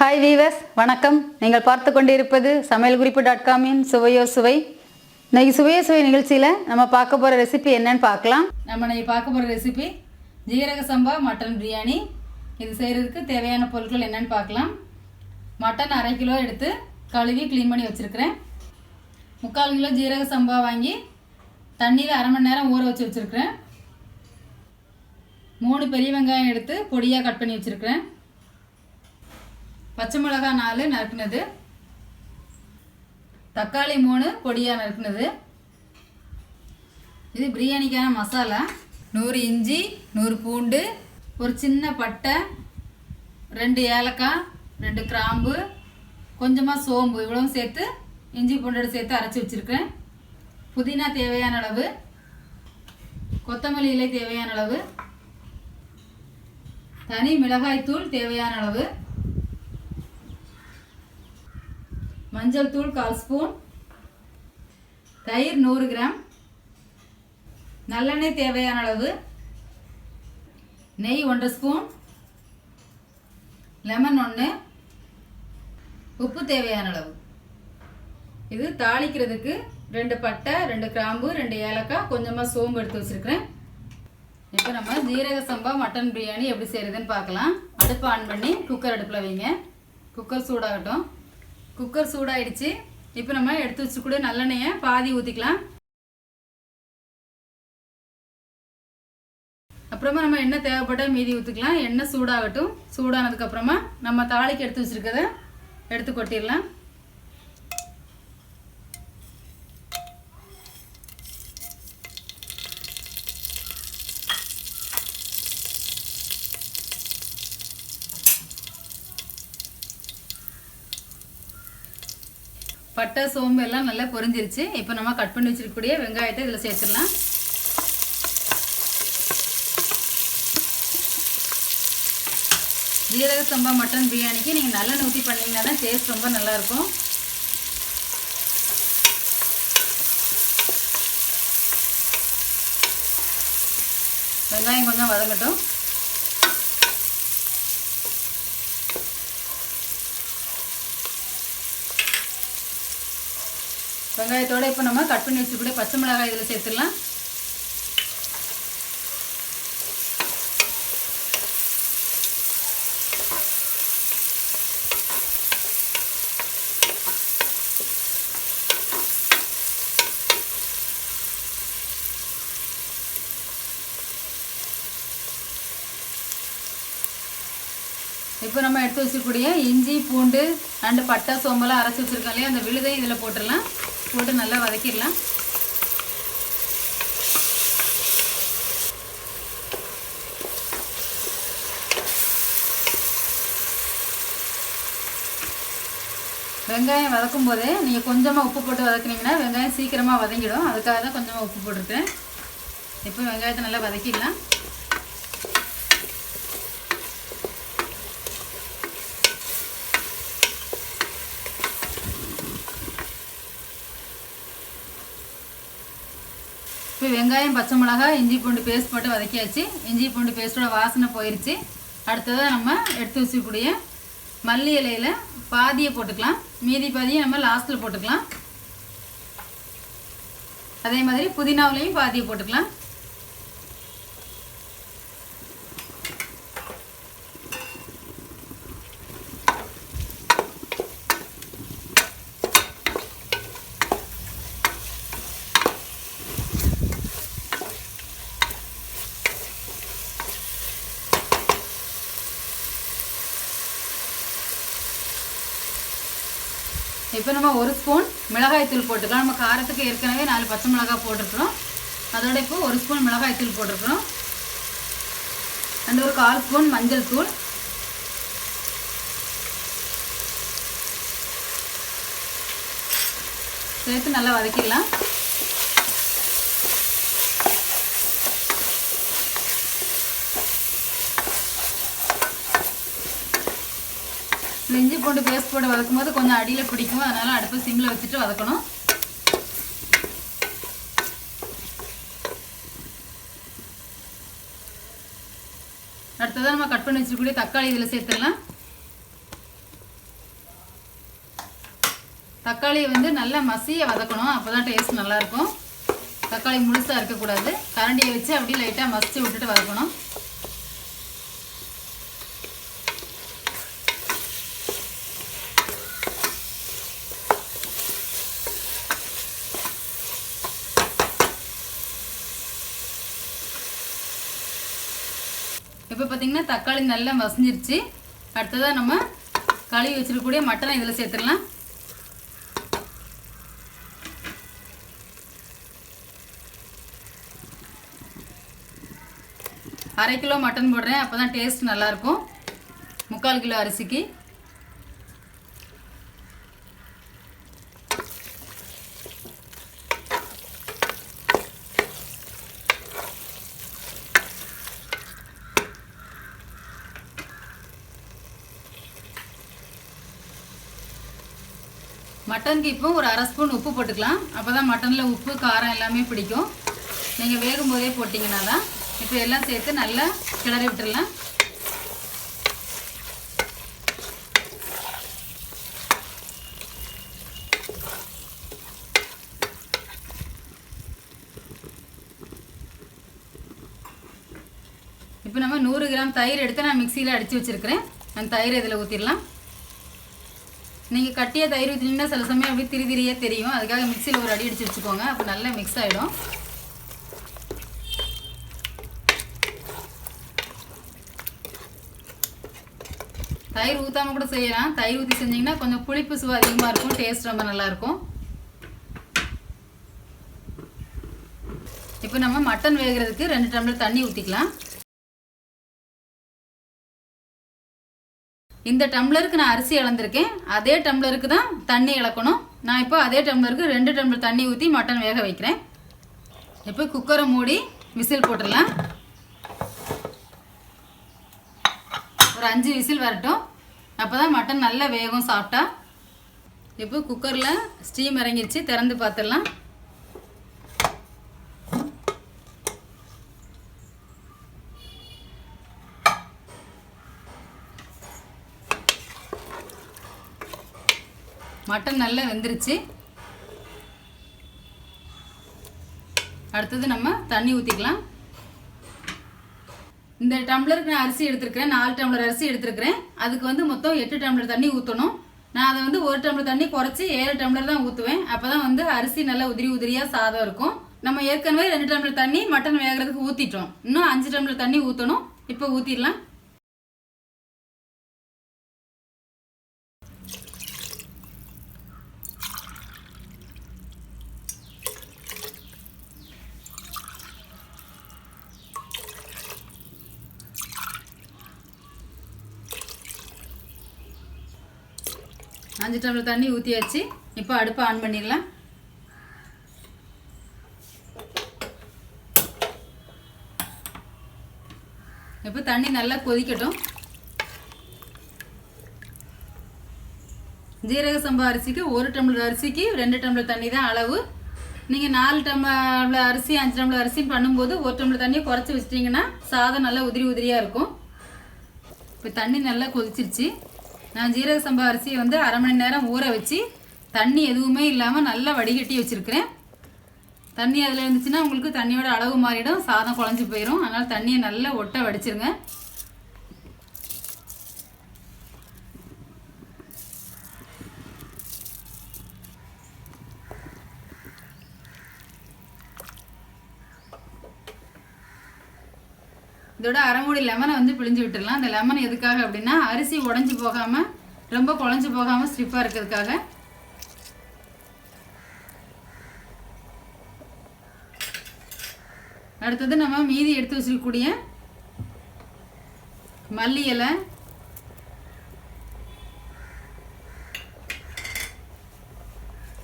Hi viewers வணக்கம். நீங்கள் பார்த்து கொண்டிருப்பது சமையல் குறிப்பு டாட் காமின் சுவையோ சுவை. இன்னைக்கு சுவையோ சுவை நிகழ்ச்சியில் நம்ம பார்க்க போகிற ரெசிபி என்னன்னு பார்க்கலாம். நம்ம இன்னைக்கு பார்க்க போகிற ரெசிபி ஜீரக சம்பா மட்டன் பிரியாணி இது செய்கிறதுக்கு தேவையான பொருட்கள் என்னன்னு பார்க்கலாம். மட்டன் அரை கிலோ எடுத்து கழுவி க்ளீன் பண்ணி வச்சுருக்கிறேன். முக்கால் கிலோ ஜீரக சம்பா வாங்கி தண்ணியில் அரை மணி நேரம் ஊற வச்சு வச்சுருக்கிறேன். மூணு பெரிய வெங்காயம் எடுத்து பொடியாக கட் பண்ணி வச்சுருக்கிறேன். பச்சை மிளகாய் நாலு நறுக்குனது. தக்காளி மூணு பொடியாக நறுக்குனது. இது பிரியாணிக்கான மசாலா. நூறு இஞ்சி நூறு பூண்டு ஒரு சின்ன பட்டை ரெண்டு ஏலக்காய் ரெண்டு கிராம்பு கொஞ்சமாக சோம்பு இவ்வளவும் சேர்த்து இஞ்சி பூண்டோடு சேர்த்து அரைச்சி வச்சுருக்கேன். புதினா தேவையான அளவு கொத்தமல்லி இலை தேவையான அளவு தனி மிளகாய்த்தூள் தேவையான அளவு மஞ்சள் தூள் கால் ஸ்பூன். தயிர் நூறு கிராம். நல்லெண்ணெய் தேவையான அளவு. நெய் ஒன்றரை ஸ்பூன். லெமன் ஒன்று உப்பு தேவையான அளவு. இது தாளிக்கிறதுக்கு ரெண்டு பட்டை ரெண்டு கிராம்பு ரெண்டு ஏலக்காய் கொஞ்சமாக சோம்பு எடுத்து வச்சுருக்கிறேன். இப்போ நம்ம ஜீரக சம்பா மட்டன் பிரியாணி எப்படி செய்கிறதுன்னு பார்க்கலாம். அடுப்பு ஆன் பண்ணி குக்கர் அடுப்பில் வைங்க. குக்கர் சூடாகட்டும். குக்கர் சூடாயிடுச்சு. இப்போ நம்ம எடுத்து வச்சுக்கூட நல்லெண்ணெயை பாதி ஊற்றிக்கலாம் அப்புறமா நம்ம எண்ணெய் தேவைப்பட்ட மீதி ஊற்றிக்கலாம் எண்ணெய் சூடாகட்டும். சூடானதுக்கப்புறமா நம்ம தாளிக்கு எடுத்து வச்சுருக்கதை எடுத்து கொட்டிடலாம். பட்டை சோம்பு எல்லாம் நல்லா பொரிஞ்சிருச்சு. இப்போ நம்ம கட் பண்ணி வச்சிருக்கக்கூடிய வெங்காயத்தை இதில் சேர்த்துடலாம். ஜீரக சம்பா மட்டன் பிரியாணிக்கு நீங்கள் நல்லெண்ணெய் ஊற்றி பண்ணிங்கன்னா தான் டேஸ்ட் ரொம்ப நல்லாயிருக்கும். வெங்காயம் கொஞ்சம் வதங்கட்டும். வெங்காயத்தோட இப்போ நம்ம கட் பண்ணி வச்சுக்கூடிய பச்சை மிளகாய் இதில் சேர்த்துடலாம். இப்போ நம்ம எடுத்து வச்சுக்கூடிய இஞ்சி பூண்டு ரெண்டு பட்டை சோம்பெல்லாம் அரைச்சி வச்சுருக்கோம் இல்லையா? அந்த விழுதையும் இதில் போட்டுடலாம். போட்டு நல்லா வதக்கிடலாம். வெங்காயம் வதக்கும் போதே நீங்கள் கொஞ்சமாக உப்பு போட்டு வதக்குனீங்கன்னா வெங்காயம் சீக்கிரமாக வதங்கிடும். அதுக்காக தான் கொஞ்சமாக உப்பு போட்டிருக்கேன். இப்போ வெங்காயத்தை நல்லா வதக்கிடலாம். இப்போ வெங்காயம் பச்சை மிளகாய் இஞ்சி பூண்டு பேஸ்ட் போட்டு வதக்கியாச்சு. இஞ்சி பூண்டு பேஸ்ட்டோட வாசனை போயிடுச்சு அடுத்ததாக நம்ம எடுத்து வச்சுக்கூடிய மல்லி இலையில் பாதியை போட்டுக்கலாம். மீதி பாதியை நம்ம லாஸ்ட்டில் போட்டுக்கலாம். அதே மாதிரி புதினாவிலையும் பாதியை போட்டுக்கலாம். இப்போ நம்ம ஒரு ஸ்பூன் மிளகாய்த்தூள் போட்டுக்கலாம். நம்ம காரத்துக்கு ஏற்கனவே நாலு பச்சை மிளகாய் போட்டிருக்கிறோம். அதோட இப்போ ஒரு ஸ்பூன் மிளகாய்த்தூள் போட்டிருக்கிறோம். அண்ட் ஒரு கால் ஸ்பூன் மஞ்சள் தூள். சேர்த்து நல்லா வதக்கிடலாம். இஞ்சி பூண்டு பேஸ்ட் போட்டு வதக்கும் போது கொஞ்சம் அடியில் பிடிக்கும். அதனால அடுப்பு சிம்மில் வச்சுட்டு வதக்கணும். அடுத்ததாக நம்ம கட் பண்ணி வச்சுக்கூடிய தக்காளி இதில் சேர்த்துடலாம். தக்காளியை வந்து நல்லா மசிய வதக்கணும். அப்போ தான் டேஸ்ட் நல்லாயிருக்கும். தக்காளி முழுசாக இருக்கக்கூடாது. கரண்டியை வச்சு அப்படியே லைட்டாக மசித்து விட்டுட்டு வதக்கணும் இப்போ பார்த்தீங்கன்னா தக்காளி நல்லா மசிஞ்சிருச்சு. அடுத்ததாக நம்ம கழுவி வச்சிருக்கக்கூடிய மட்டனை இதில் சேர்த்துடலாம். அரை கிலோ மட்டன் போடுறேன். அப்போ தான் டேஸ்ட் நல்லாயிருக்கும் முக்கால் கிலோ அரிசிக்கு. மட்டனுக்கு இப்போ ஒரு அரை ஸ்பூன் உப்பு போட்டுக்கலாம். அப்போ தான் மட்டனில் உப்பு காரம் எல்லாமே பிடிக்கும். நீங்கள் வேகும் போதே போட்டிங்கன்னா தான் இப்போ எல்லாம் சேர்த்து நல்லா கிளறி விட்டுடலாம் இப்போ நம்ம நூறு கிராம் தயிர் எடுத்து நான் மிக்சியில் அடித்து வச்சுருக்கிறேன். அந்த தயிர் இதில் ஊற்றிடலாம் நீங்கள் கட்டிய தயிர் ஊற்றினீங்கன்னா சில சமயம் அப்படியே திரி திரியே தெரியும். அதுக்காக மிக்சியில் ஒரு அடி அடித்து வச்சுக்கோங்க. அப்போ நல்லா மிக்ஸ் ஆகிடும் தயிர் ஊற்றாம கூட செய்யலாம். தயிர் ஊற்றி செஞ்சிங்கன்னா கொஞ்சம் புளிப்பு சுவை அதிகமாக இருக்கும். டேஸ்ட் ரொம்ப நல்லாயிருக்கும் இப்போ நம்ம மட்டன் வேகிறதுக்கு ரெண்டு டம்ளர் தண்ணி ஊற்றிக்கலாம் இந்த டம்ளருக்கு நான் அரிசி இழந்திருக்கேன் அதே டம்ளருக்கு தான் தண்ணி இழக்கணும். நான் இப்போ அதே டம்ளருக்கு ரெண்டு டம்ளர் தண்ணி ஊற்றி மட்டன் வேக வைக்கிறேன். இப்போ குக்கரை மூடி விசில் போட்டுடலாம். ஒரு அஞ்சு விசில் வரட்டும். அப்போ தான் மட்டன் நல்லா வேகும் சாப்பிட்டா. இப்போ குக்கரில் ஸ்டீம் இறங்கிடுச்சு திறந்து பார்த்துடலாம். மட்டன் நல்லா வெந்துருச்சு. அடுத்தது நம்ம தண்ணி ஊற்றிக்கலாம் இந்த டம்ளருக்கு நான் அரிசி எடுத்துருக்கிறேன். நாலு டம்ளர் அரிசி எடுத்துருக்கிறேன். அதுக்கு வந்து மொத்தம் எட்டு டம்ளர் தண்ணி ஊற்றணும் நான் அதை வந்து ஒரு டம்ளர் தண்ணி குறைச்சி ஏழு டம்ளர் தான் ஊற்றுவேன் அப்போ தான் வந்து அரிசி நல்லா உதிரி உதிரியாக சாதம் இருக்கும். நம்ம ஏற்கனவே ரெண்டு டம்ளர் தண்ணி மட்டன் வேகிறதுக்கு ஊற்றிட்டோம் இன்னும் அஞ்சு டம்ளர் தண்ணி ஊற்றணும் இப்போ ஊற்றிடலாம் அஞ்சு டம்ளர் தண்ணி ஊற்றியாச்சு இப்போ அடுப்பை ஆன் பண்ணிடலாம். இப்போ தண்ணி நல்லா கொதிக்கட்டும். ஜீரக சம்பா அரிசிக்கு ஒரு டம்ளர் அரிசிக்கு ரெண்டு டம்ளர் தண்ணி தான் அளவு. நீங்கள் நாலு டம்ளர் அரிசி அஞ்சு டம்ளர் அரிசின்னு பண்ணும்போது ஒரு டம்ளர் தண்ணியை குறைச்சி வச்சிட்டிங்கன்னா சாதம் நல்லா உதிரி உதிரியாக இருக்கும். இப்போ தண்ணி நல்லா கொதிச்சிருச்சு. நான் ஜீரக சம்பா அரிசியை வந்து அரை மணி நேரம் ஊற வச்சு தண்ணி எதுவுமே இல்லாமல் நல்லா வடிகட்டி வச்சுருக்கிறேன். தண்ணி அதில் இருந்துச்சுன்னா உங்களுக்கு தண்ணியோட அளவு மாறிடும். சாதம் குழஞ்சி போயிடும் அதனால் தண்ணியை நல்லா ஒட்ட வடிச்சிருங்க. இதோட அரைமுடி லெமனை வந்து பிழிஞ்சு விட்டுடலாம். அந்த லெமன் எதுக்காக அப்படின்னா அரிசி உடஞ்சி போகாமல் ரொம்ப குழஞ்சி போகாமல் ஸ்டிஃபாக இருக்கிறதுக்காக. அடுத்தது நம்ம மீதி எடுத்து வச்சிருக்கக்கூடிய மல்லி இலை.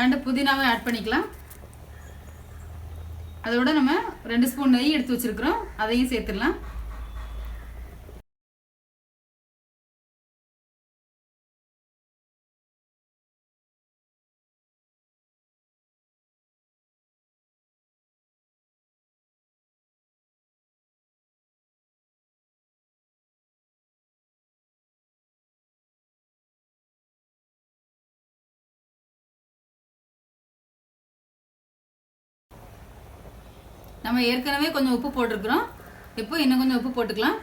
ரெண்டு புதினாவை ஆட் பண்ணிக்கலாம். அதோட நம்ம ரெண்டு ஸ்பூன் நெய் எடுத்து வச்சிருக்கிறோம். அதையும் சேர்த்துடலாம். நம்ம ஏற்கனவே கொஞ்சம் உப்பு போட்டிருக்கிறோம். இப்போ இன்னும் கொஞ்சம் உப்பு போட்டுக்கலாம்.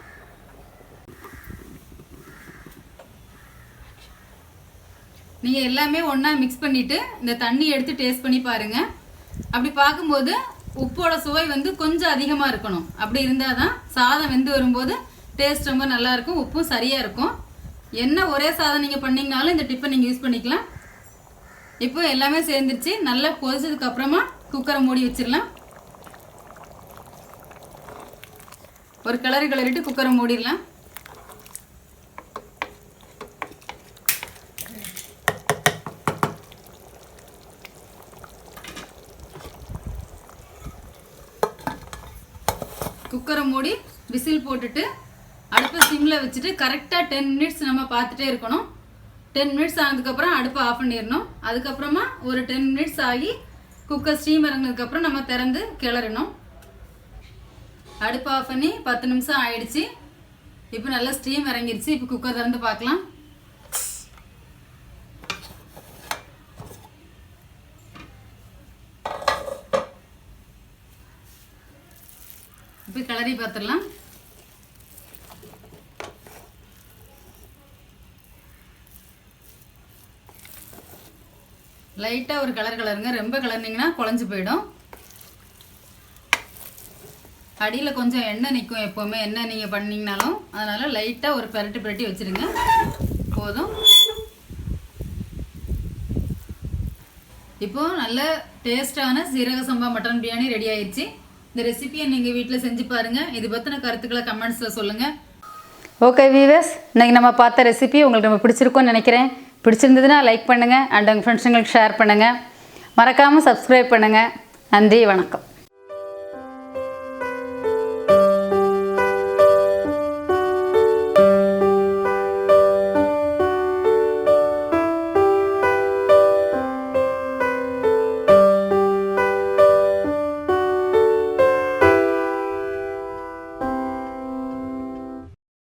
நீங்கள் எல்லாமே ஒன்றா மிக்ஸ் பண்ணிவிட்டு இந்த தண்ணி எடுத்து டேஸ்ட் பண்ணி பாருங்கள் அப்படி பார்க்கும்போது உப்போட சுவை வந்து கொஞ்சம் அதிகமாக இருக்கணும். அப்படி இருந்தால் தான் சாதம் வெந்து வரும்போது டேஸ்ட் ரொம்ப நல்லாயிருக்கும் உப்பும் சரியாக இருக்கும். என்ன ஒரே சாதம் நீங்கள் பண்ணிங்கனாலும் இந்த டிப்பை நீங்கள் யூஸ் பண்ணிக்கலாம். இப்போ எல்லாமே சேர்ந்துருச்சு. நல்லா கொதிச்சதுக்கப்புறமா குக்கரை மூடி வச்சிடலாம். ஒரு கிளறி கிளறிட்டு குக்கரை மூடிடலாம். குக்கரை மூடி விசில் போட்டுட்டு அடுப்பை சிம்மில் வச்சுட்டு கரெக்டாக டென் மினிட்ஸ் நம்ம பார்த்துட்டே இருக்கணும். டென் மினிட்ஸ் ஆனதுக்கப்புறம் அடுப்பை ஆஃப் பண்ணிடணும். அதுக்கப்புறமா ஒரு டென் மினிட்ஸ் ஆகி குக்கர் ஸ்டீம் இறங்கினதுக்கப்புறம் நம்ம திறந்து கிளறணும். அடுப்பு ஆஃப் பண்ணி பத்து நிமிஷம் ஆயிடுச்சு. இப்போ நல்லா ஸ்டீம் இறங்கிருச்சு. இப்போ குக்கர் திறந்து பார்க்கலாம். இப்போ கிளறி பார்த்துடலாம். லைட்டாக ஒரு கலர் கலருங்க ரொம்ப கலர்னிங்கன்னா குழஞ்சு போயிடும். அடியில் கொஞ்சம் எண்ணெய் நிற்கும் எப்போவுமே. எண்ணெய் நீங்கள் பண்ணிங்கனாலும் அதனால் லைட்டாக ஒரு பெரட்டி பெரட்டி வச்சுருங்க. போதும். இப்போது நல்ல டேஸ்டான சீரக சம்பா மட்டன் பிரியாணி ரெடி ஆயிடுச்சு இந்த ரெசிபியை நீங்கள் வீட்டில் செஞ்சு பாருங்கள் இது பற்றின கருத்துக்களை கமெண்ட்ஸில் சொல்லுங்கள் ஓகே வீவர்ஸ் இன்றைக்கி நம்ம பார்த்த ரெசிபி உங்களுக்கு நம்ம பிடிச்சிருக்கும்னு நினைக்கிறேன். பிடிச்சிருந்ததுன்னா லைக் பண்ணுங்கள் அண்ட் உங்கள் ஃப்ரெண்ட்ஸுங்களுக்கு ஷேர் பண்ணுங்கள் மறக்காமல் சப்ஸ்கிரைப் பண்ணுங்கள் நன்றி வணக்கம்.